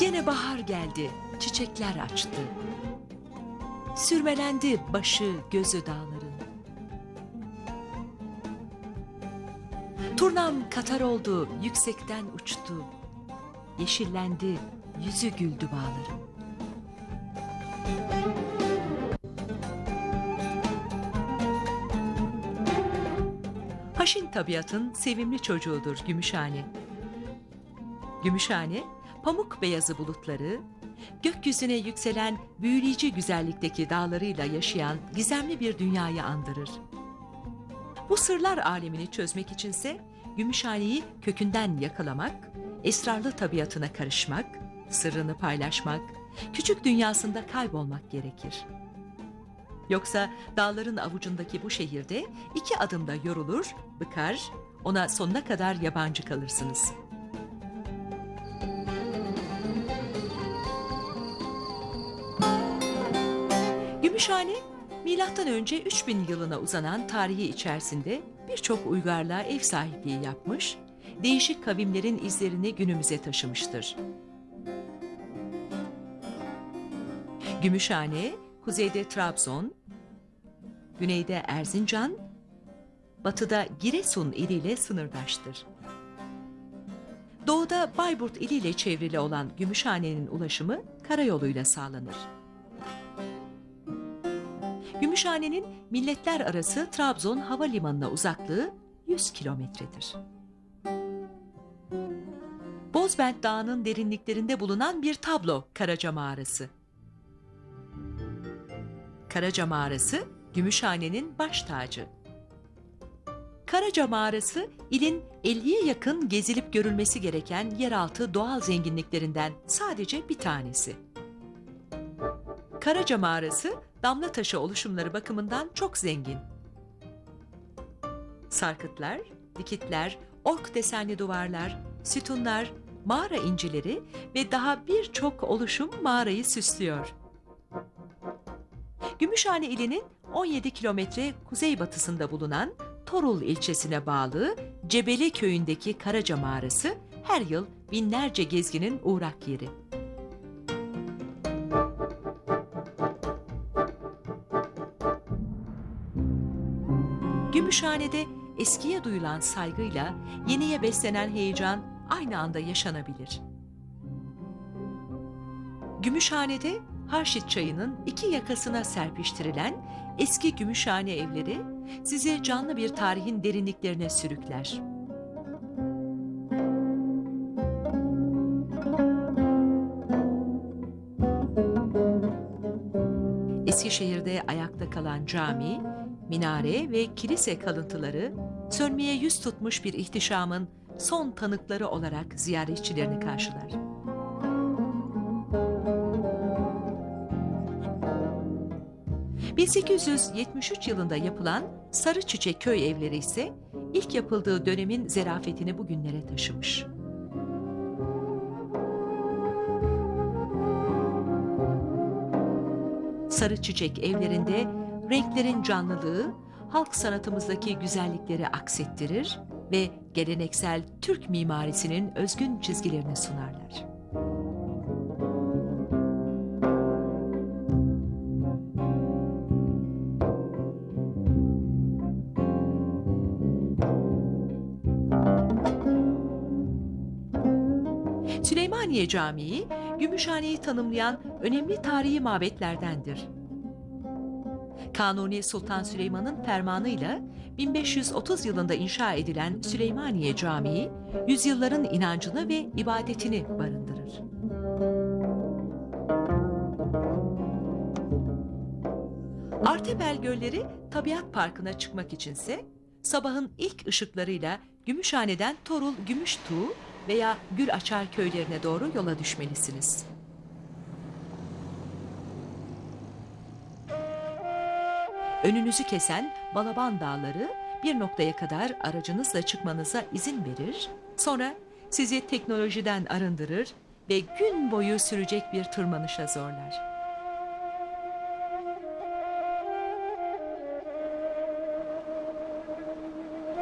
Gene bahar geldi, çiçekler açtı. Sürmelendi başı, gözü dağların. Turnam katar oldu, yüksekten uçtu. Yeşillendi, yüzü güldü bağların. Haşin tabiatın sevimli çocuğudur Gümüşhane. Gümüşhane, pamuk beyazı bulutları, gökyüzüne yükselen büyüleyici güzellikteki dağlarıyla yaşayan gizemli bir dünyayı andırır. Bu sırlar alemini çözmek içinse Gümüşhane'yi kökünden yakalamak, esrarlı tabiatına karışmak, sırrını paylaşmak, küçük dünyasında kaybolmak gerekir. Yoksa dağların avucundaki bu şehirde iki adımda yorulur, bıkar, ona sonuna kadar yabancı kalırsınız.'' Gümüşhane, milattan önce 3000 yılına uzanan tarihi içerisinde birçok uygarlığa ev sahipliği yapmış, değişik kavimlerin izlerini günümüze taşımıştır. Gümüşhane, kuzeyde Trabzon, güneyde Erzincan, batıda Giresun iliyle sınırdaştır. Doğuda Bayburt iliyle çevrili olan Gümüşhane'nin ulaşımı karayoluyla sağlanır. Gümüşhane'nin milletler arası Trabzon havalimanına uzaklığı 100 kilometredir. Bozbent Dağı'nın derinliklerinde bulunan bir tablo Karaca Mağarası. Karaca Mağarası, Gümüşhane'nin baş tacı. Karaca Mağarası, ilin 50'ye yakın gezilip görülmesi gereken yeraltı doğal zenginliklerinden sadece bir tanesi. Karaca Mağarası, damla taşı oluşumları bakımından çok zengin. Sarkıtlar, dikitler, ork desenli duvarlar, sütunlar, mağara incileri ve daha birçok oluşum mağarayı süslüyor. Gümüşhane ilinin 17 kilometre kuzeybatısında bulunan Torul ilçesine bağlı Cebeli köyündeki Karaca Mağarası her yıl binlerce gezginin uğrak yeri. Gümüşhane'de eskiye duyulan saygıyla yeniye beslenen heyecan aynı anda yaşanabilir. Gümüşhane'de Harşit çayının iki yakasına serpiştirilen eski Gümüşhane evleri sizi canlı bir tarihin derinliklerine sürükler. Eskişehir'de ayakta kalan cami, minare ve kilise kalıntıları sönmeye yüz tutmuş bir ihtişamın son tanıkları olarak ziyaretçilerini karşılar. ...1873 yılında yapılan Sarı Çiçek köy evleri ise... ...ilk yapıldığı dönemin zerafetini bugünlere taşımış. Sarı Çiçek evlerinde renklerin canlılığı halk sanatımızdaki güzellikleri aksettirir ve geleneksel Türk mimarisinin özgün çizgilerini sunarlar. Süleymaniye Camii, Gümüşhane'yi tanımlayan önemli tarihi mabetlerdendir. Kanuni Sultan Süleyman'ın fermanıyla 1530 yılında inşa edilen Süleymaniye Camii, yüzyılların inancını ve ibadetini barındırır. Artebel Gölleri Tabiat Parkı'na çıkmak içinse sabahın ilk ışıklarıyla Gümüşhane'den Torul Gümüştuğ veya Gül Açar köylerine doğru yola düşmelisiniz. Önünüzü kesen Balaban Dağları bir noktaya kadar aracınızla çıkmanıza izin verir, sonra sizi teknolojiden arındırır ve gün boyu sürecek bir tırmanışa zorlar.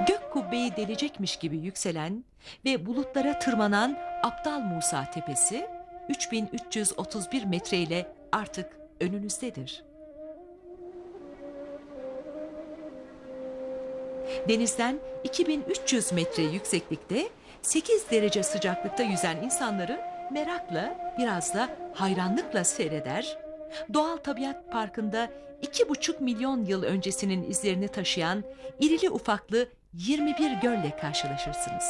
Gök kubbeyi delecekmiş gibi yükselen ve bulutlara tırmanan Aptal Musa Tepesi, 3331 metre ile artık önünüzdedir. Denizden 2300 metre yükseklikte 8 derece sıcaklıkta yüzen insanları merakla biraz da hayranlıkla seyreder. Doğal Tabiat Parkı'nda 2,5 milyon yıl öncesinin izlerini taşıyan irili ufaklı 21 gölle karşılaşırsınız.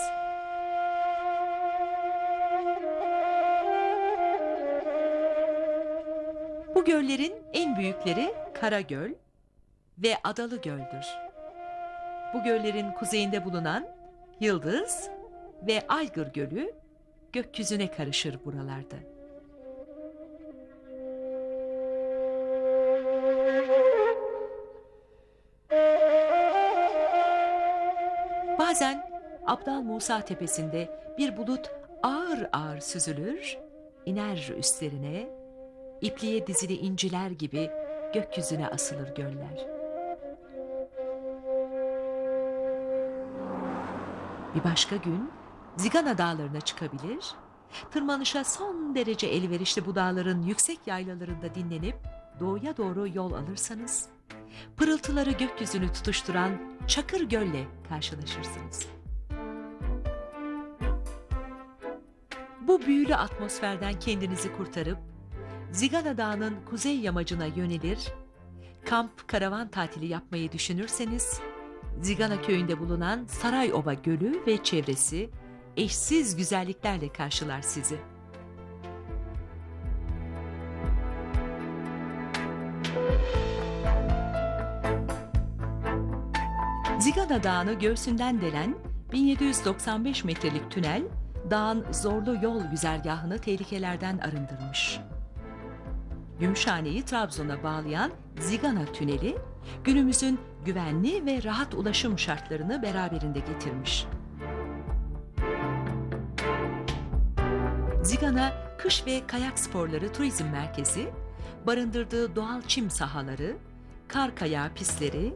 Bu göllerin en büyükleri Karagöl ve Adalı Göl'dür. Bu göllerin kuzeyinde bulunan Yıldız ve Aygır Gölü gökyüzüne karışır buralarda. Bazen Abdal Musa tepesinde bir bulut ağır ağır süzülür, iner üstlerine, ipliğe dizili inciler gibi gökyüzüne asılır göller. Bir başka gün Zigana dağlarına çıkabilir, tırmanışa son derece elverişli bu dağların yüksek yaylalarında dinlenip doğuya doğru yol alırsanız, pırıltıları gökyüzünü tutuşturan Çakır Göl'le karşılaşırsınız. Bu büyülü atmosferden kendinizi kurtarıp Zigana Dağı'nın kuzey yamacına yönelir, kamp karavan tatili yapmayı düşünürseniz, Zigana köyünde bulunan Sarayova Gölü ve çevresi eşsiz güzelliklerle karşılar sizi. Zigana Dağı'nı göğsünden delen 1795 metrelik tünel, dağın zorlu yol güzergahını tehlikelerden arındırmış. Gümüşhane'yi Trabzon'a bağlayan Zigana Tüneli, günümüzün güvenli ve rahat ulaşım şartlarını beraberinde getirmiş. Zigana, kış ve kayak sporları turizm merkezi, barındırdığı doğal çim sahaları, kar kayağı pistleri,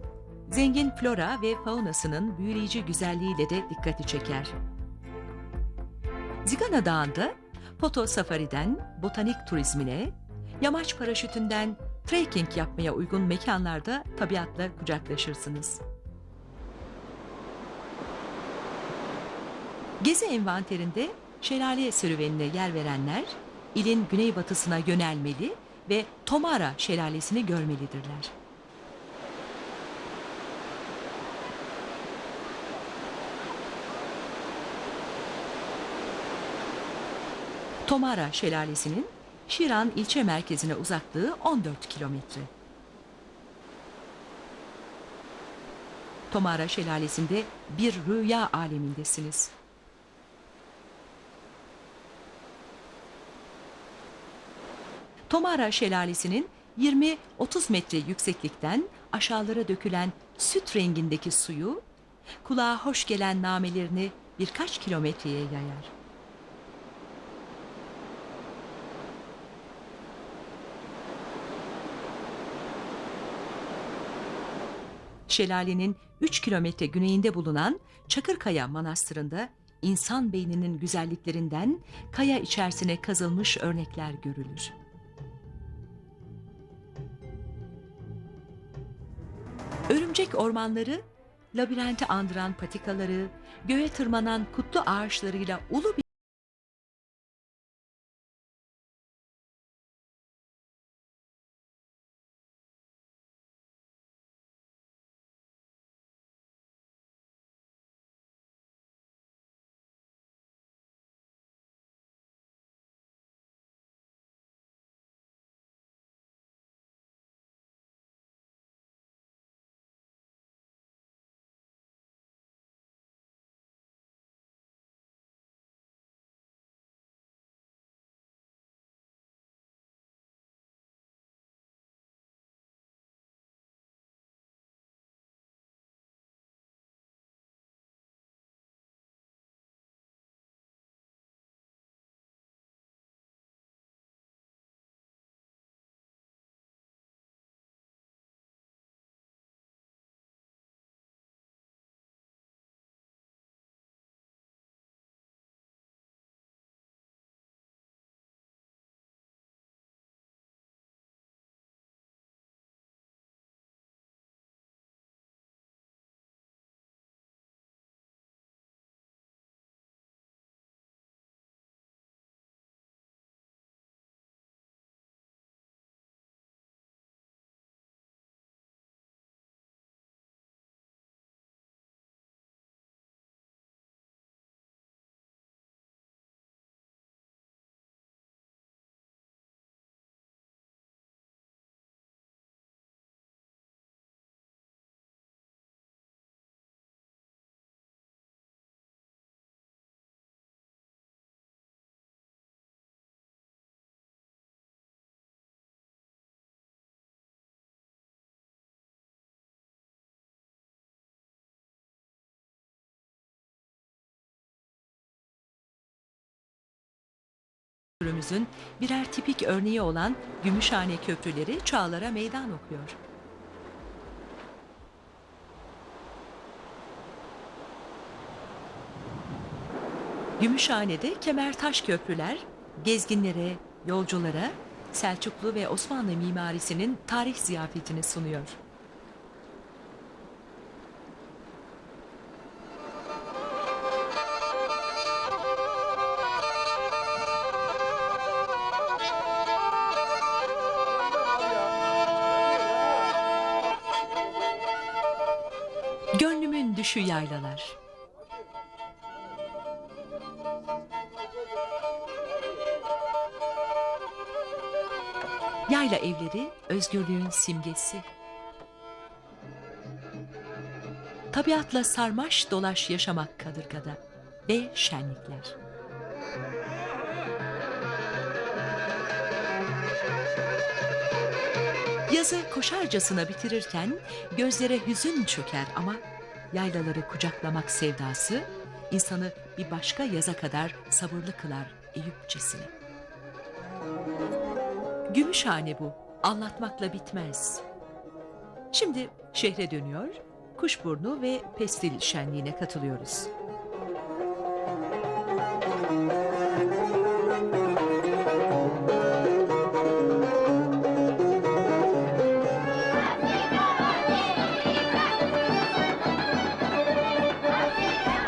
zengin flora ve faunasının büyüleyici güzelliğiyle de dikkati çeker. Zigana Dağı'nda foto safariden botanik turizmine, yamaç paraşütünden trekking yapmaya uygun mekanlarda tabiatla kucaklaşırsınız. Gezi envanterinde şelale serüvenine yer verenler, ilin güneybatısına yönelmeli ve Tomara şelalesini görmelidirler. Tomara şelalesinin Şiran ilçe merkezine uzaklığı 14 kilometre. Tomara şelalesinde bir rüya alemindesiniz. Tomara şelalesinin 20-30 metre yükseklikten aşağılara dökülen süt rengindeki suyu kulağa hoş gelen namelerini birkaç kilometreye yayar. Şelalenin 3 kilometre güneyinde bulunan Çakırkaya Manastırı'nda insan beyninin güzelliklerinden kaya içerisine kazılmış örnekler görülür. Örümcek ormanları, labirenti andıran patikaları, göğe tırmanan kutlu ağaçlarıyla ulu bir kültürümüzün birer tipik örneği olan Gümüşhane köprüleri çağlara meydan okuyor. Gümüşhane'de kemertaş köprüler gezginlere, yolculara Selçuklu ve Osmanlı mimarisinin tarih ziyafetini sunuyor. Düşü yaylalar. Yayla evleri özgürlüğün simgesi. Tabiatla sarmaş dolaş yaşamak kadırgada ve şenlikler. Yazı koşarcasına bitirirken gözlere hüzün çöker ama yaylaları kucaklamak sevdası insanı bir başka yaza kadar sabırlı kılar Eyüpçesine. Gümüşhane bu. Anlatmakla bitmez. Şimdi şehre dönüyor, Kuşburnu ve Pestil şenliğine katılıyoruz.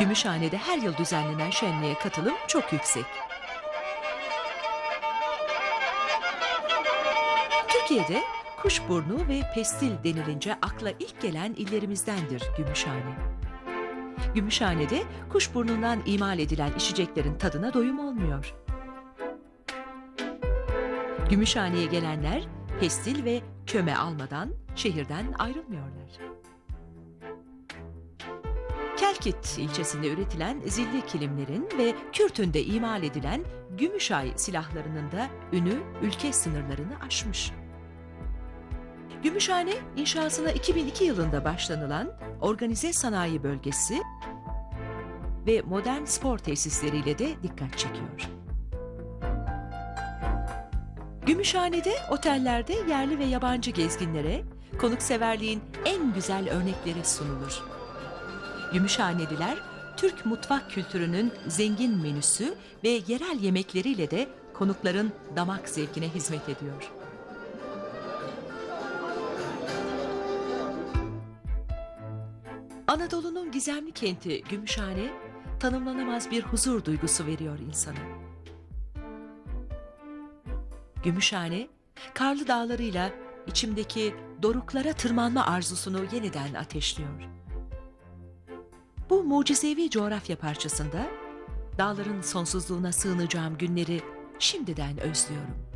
Gümüşhane'de her yıl düzenlenen şenliğe katılım çok yüksek. Türkiye'de kuşburnu ve pestil denilince akla ilk gelen illerimizdendir Gümüşhane. Gümüşhane'de kuşburnundan imal edilen içeceklerin tadına doyum olmuyor. Gümüşhane'ye gelenler pestil ve köme almadan şehirden ayrılmıyorlar. Kelkit ilçesinde üretilen zilli kilimlerin ve Kürtün'de imal edilen Gümüşay silahlarının da ünü ülke sınırlarını aşmış. Gümüşhane inşasına 2002 yılında başlanılan organize sanayi bölgesi ve modern spor tesisleriyle de dikkat çekiyor. Gümüşhane'de otellerde yerli ve yabancı gezginlere konukseverliğin en güzel örnekleri sunulur. Gümüşhaneliler Türk mutfak kültürünün zengin menüsü ve yerel yemekleriyle de konukların damak zevkine hizmet ediyor. Anadolu'nun gizemli kenti Gümüşhane, tanımlanamaz bir huzur duygusu veriyor insana. Gümüşhane, karlı dağlarıyla içimdeki doruklara tırmanma arzusunu yeniden ateşliyor. Bu mucizevi coğrafya parçasında dağların sonsuzluğuna sığınacağım günleri şimdiden özlüyorum.